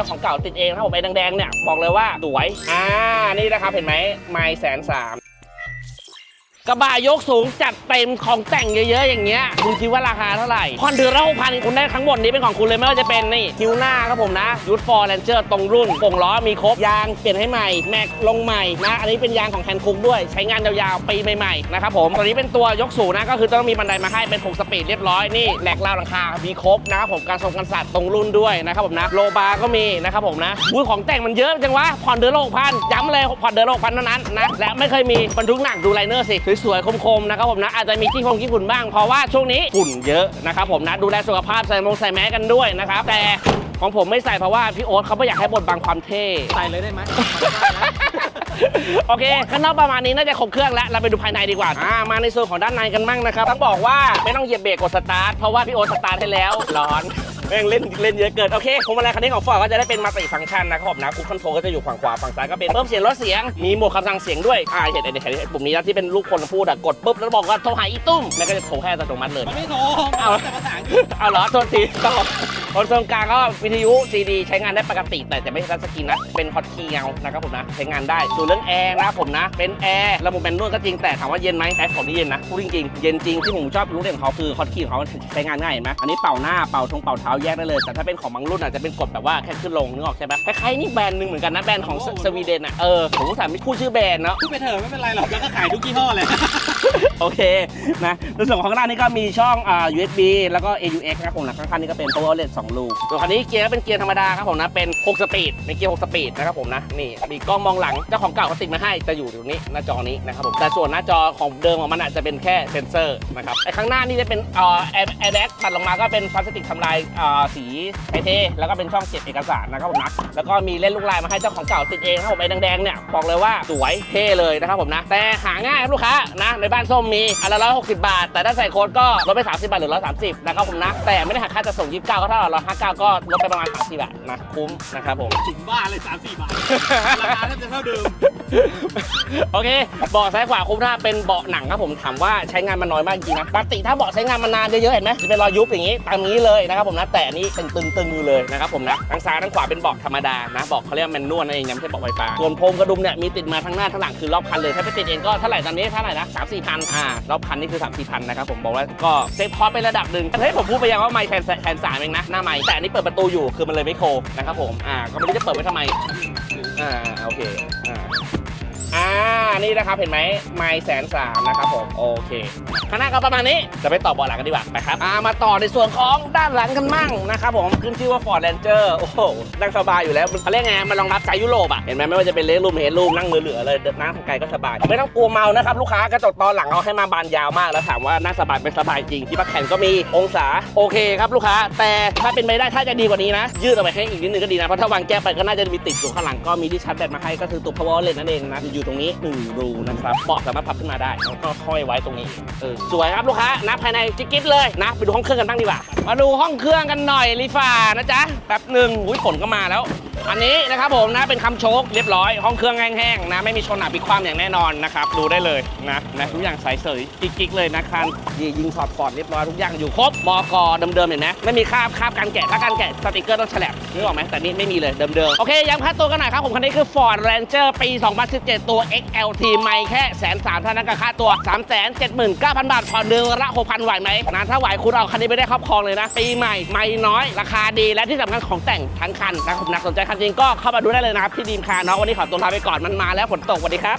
จ้าของเก่าติดเองนะครับผมไอ้แดงๆเนี่ยบอกเลยว่าสวยอ่านี่นะครับเห็นไหมไม่แสนสาม กระบะยกสูงจัดเต็มของแต่งเยอะๆ อย่างเงี้ยคุณคิดว่าราคาเท่าไหร่ผ่อนเดือนละหกพันคุณได้ทั้งหมดนี้เป็นของคุณเลยไม่ว่าจะเป็นนี่คิวหน้าครับผมนะยูทฟอร์แลนเจอร์ตรงรุ่นโป่งล้อมีครบ ยางเปลี่ยนให้ใหม่ แม็กลงใหม่นะ อันนี้เป็นยางของแฮนคุกด้วย ใช้งานยาวๆปีใหม่ๆนะครับผมตัวนี้เป็นตัวยกสูงนะก็คือต้องมีบันไดมาให้เป็น6สปีดเรียบร้อยนี่แหลกราวหลังคา มีครบนะครับผมการทรงกันสัตว์ตรงรุ่นด้วยนะครับผมนะโลบาร์ก็มีนะครับผมนะอุ้ยของแต่งมันเยอะจังวะผ่อนเดือนละหกพันย้ำเลยผ่อนเดือนละหกพันเท่านั้นนะและไม่เคยมีบรรทุกหนักดูไลเนอร์สิสวยๆ คมๆ นะครับผมนะ อาจจะมีที่คงที่ฝุ่นบ้าง เพราะว่าช่วงนี้ฝุ่นเยอะนะครับผมนะ ดูแลสุขภาพใส่มงใส่แมสกันด้วยนะครับ แต่ของผมไม่ใส่เพราะว่าพี่โอ๊ตเขาไม่อยากให้บดบังความเท่ ใส่เลยได้ไหม โอเคข้างนอกประมาณนี้น่าจะครบเครื่องแล้ว เราไปดูภายในดีกว่าอ่ามาในส่วนของด้านในกันมั่งนะครับ ต้องบอกว่าไม่ต้องเหยียบเบรกกดสตาร์ท เพราะว่าพี่โอ๊ตสตาร์ทให้แล้ว ร้อน แม่งเล่นเล่นเยอะเกิน โอเคพวงมาลัยคันนี้ของฟอร์ดก็จะได้เป็นมัลติฟังก์ชันนะครับผมนะคูคอนโทรก็จะอยู่ฝั่งขวาฝั่งซ้ายก็เป็นเพิ่มเสียงลดเสียง มีโหมดคำสั่งเสียงด้วย อ่าเห็นเห็นเห็นเห็นปุ่มนี้นะที่เป็นลูกคนพูดอะกดปุ๊บแล้วบอกว่าโทรหาอีตุ้มแล้วก็จะโทรให้อัตโนมัติเลยมันไม่โทรเอาแต่ภาษาอังกฤษเอาเหรอโทษทีต่อ คอนโซลกลางก็วิทยุซีดีใช้งานได้ปกติ แต่จะไม่ใช่ทัชสกรีนนะ เป็นฮอตคีย์เอานะครับผมนะ ใช้งานได้ส่วนเรื่องแอร์นะครับผมนะ เป็นแอร์ระบบแมนนวลก็จริงแต่ถามว่าเย็นไหมแอร์ของนี่เย็นนะพูดจริงๆเย็นจริงที่ผมชอบรู้เด่นของเขาคือฮอตคีย์ของเขาใช้งานง่ายเห็นไหมอันนี้เป่าหน้าเป่าทงเป่าเท้าแยกได้เลย แต่ถ้าเป็นของบางรุ่นอาจจะเป็นกดแบบว่าแค่ขึ้นลงนึกออกใช่ไหมคล้ายๆนี่แบรนด์หนึ่งเหมือนกันนะแบรนด์ของสสวีเดนอะเออผมก็ถามไม่พูดชื่อแบรนด์เนาะพูดไปเถอะไม่เป็นไรหรอกแล้วก็ขายทุกยี่ห้อเลยโอเคนะในส่วนของข้างหน้านี่ก็มีช่องอ่า USB แล้วก็ AUX นะครับผมนะข้างๆนี่ก็เป็น Power Outlet 2 ลูกส่วคันนี้เกียร์ก็เป็นเกียร์ธรรมดาครับผมนะ เป็น 6 สปีดเป็นเกียร์ 6 สปีดนะครับผมนะ นี่มีกล้องมองหลังเจ้าของเก่าเขาติดมาให้จะอยู่ตรงนี้หน้าจอนี้นะครับผมแต่ส่วนหน้าจอของเดิมของมันอาจจะเป็นแค่เซนเซอร์นะครับไอ้ข้างหน้านี่จะเป็นเอ่อแอร์แบ็กตัดลงมาก็เป็นพลาสติกทำลายอ่าสีไทเทแล้วก็เป็นช่องเก็บเอกสารนะครับผมนะแล้วก็มีเล่นลูกลายมาให้เจ้าของเก่าติดเองนะครับผมไอ้แดงๆเนี่ยบอกเลยว่าสวยเท่เลยนะครับผมนะแต่หาง่ายครับลูกค้านะในบ้านส้มมีอันละร้อยหกสิบบาท แต่ถ้าใส่โค้ดก็ลดไป30บาทหรือร้อยสามสิบนะครับผมนะแต่ไม่ได้หักค่าจะส่งยี่สิบเก้าก็เท่าร้อยห้าเก้าก็ลดไปประมาณสามสิบบาทนะคุ้มนะครับผม ถึงบ้านเลยสามสี่บาท ราคาแทบจะเท่าเดิม โอเคเบาะซ้ายขวาคุ้มถ้าเป็นเบาะหนังครับผมถามว่าใช้งานมันน้อยมากจริงนะปกติถ้าเบาะใช้งานมานานเยอะๆเห็นไหมจะเป็นรอยยุบอย่างนี้ตามนี้เลยนะครับผมนะแต่อันนี้เป็นตึงๆอยู่เลยนะครับผมนะทั้งซ้ายทั้งขวาเป็นเบาะธรรมดานะเบาะเขาเรียกว่าแมนนวลนั่นเองยังไม่ใช่เบาะไฟฟ้าส่วนโพรมกระดุมเนี่ยมีติดมาทั้งหน้าทั้งหลังคือรอบคันเลยถ้าไปติดเองก็เท่าไหร่ตอนนี้เท่าไหร่นะสามสี่พันอ่ารอบคันนี่คือสามสี่พันนะครับผมบอกว่าก็เซฟคอสไประดับหนึ่งเฮ้ยผมพูดไปยังว่าไม่แทนแทนสามเองนะหน้าไม้แต่อันนี้เปิดประตูอยู่คือมันเลยไม่โคนะครับผมอ่าก็ไม่รู้จะเปิดไว้ทำไมอ่าโอเคอ่าอ่า นี่นะครับเห็นไหมไม่แสนสามนะครับผมโอเคข้างหน้าก็ประมาณนี้จะไปต่อเบาะหลังกันดีกว่าไปครับอ่ามาต่อในส่วนของด้านหลังกันมั่งนะครับผมขึ้นชื่อว่า Ford Ranger โอ้โหนั่งสบายอยู่แล้วมันเขาเรียกไงมันรองรับสายยุโรปอะเห็นไหมไม่ว่าจะเป็นเลกรูมเฮดรูมนั่งมือเหลือเลยเดินนั่งทางไกลก็สบาย ไม่ต้องกลัวเมานะครับลูกค้ากระจกตอนหลังเอาให้มาบานยาวมากแล้วถามว่านั่งสบายเป็นสบายจริงที่พักแขนก็มีองศาโอเคครับลูกค้า แต่ถ้าเป็นไปได้ถ้าจะดีกว่านี้นะ ยืดออกไปให้อีกนิดนึงก็ดีนะเพราะถ้าวางแก้วไปก็น่าจะมีติดอยู่ข้างหลังก็มีที่ชาร์จแบตมาให้ก็คือตัว power outlet นั่นเองนะอยู่ตรงนี้หนึ่งรูนะครับเบาะสามารถพับขึ้นมาได้แล้วก็ห้อยไว้ตรงนี้เออสวยครับลูกค้านะภายในจิ๊กกิ๊บเลยนะไปดูห้องเครื่องกันบ้างดีกว่ามาดูห้องเครื่องกันหน่อยลีฟ่านะจ๊ะแป๊บหนึ่งอุ้ยฝนก็มาแล้ว อันนี้นะครับผมนะเป็นคำโชคเรียบร้อย ห้องเครื่องแห้งๆนะไม่มีชนหนาปิดความอย่างแน่นอนนะครับดูได้เลยนะนะทุกอย่างใสเสยกิ๊กๆเลยนะคันยียิงสอดฟอร์ดเรียบร้อยทุกอย่างอยู่ครบมอกเดิมๆเห็นไหมไม่มีคาบคาบการแกะถ้าการแกะสติกเกอร์ต้องฉลบนึกออกไหมแต่นี่ไม่มีเลยเดิมๆโอเคย้ำค่าตัวกันหน่อยครับผมคันนี้คือ Ford Ranger ปี 2017 ตัว XLT ไม่แค่แสนสามเท่านั้นกับค่าตัว 3 7 9 0 0 0 บาทผ่อนเดือนละ6,000ไหวไหมนะถ้าไหวคุณเอาคันนี้ไปได้ครอบครองเลยนะปีใหม่ไม่น้อยราคาดีและที่สำคัญของแต่งทั้งคันนะครับนะสนใจคันจริงก็เข้ามาดูได้เลยนะครับที่ดีมคาร์เนาะวันนี้ขอตัวลาไปก่อนมันมาแล้วฝนตกสวัสดีครับ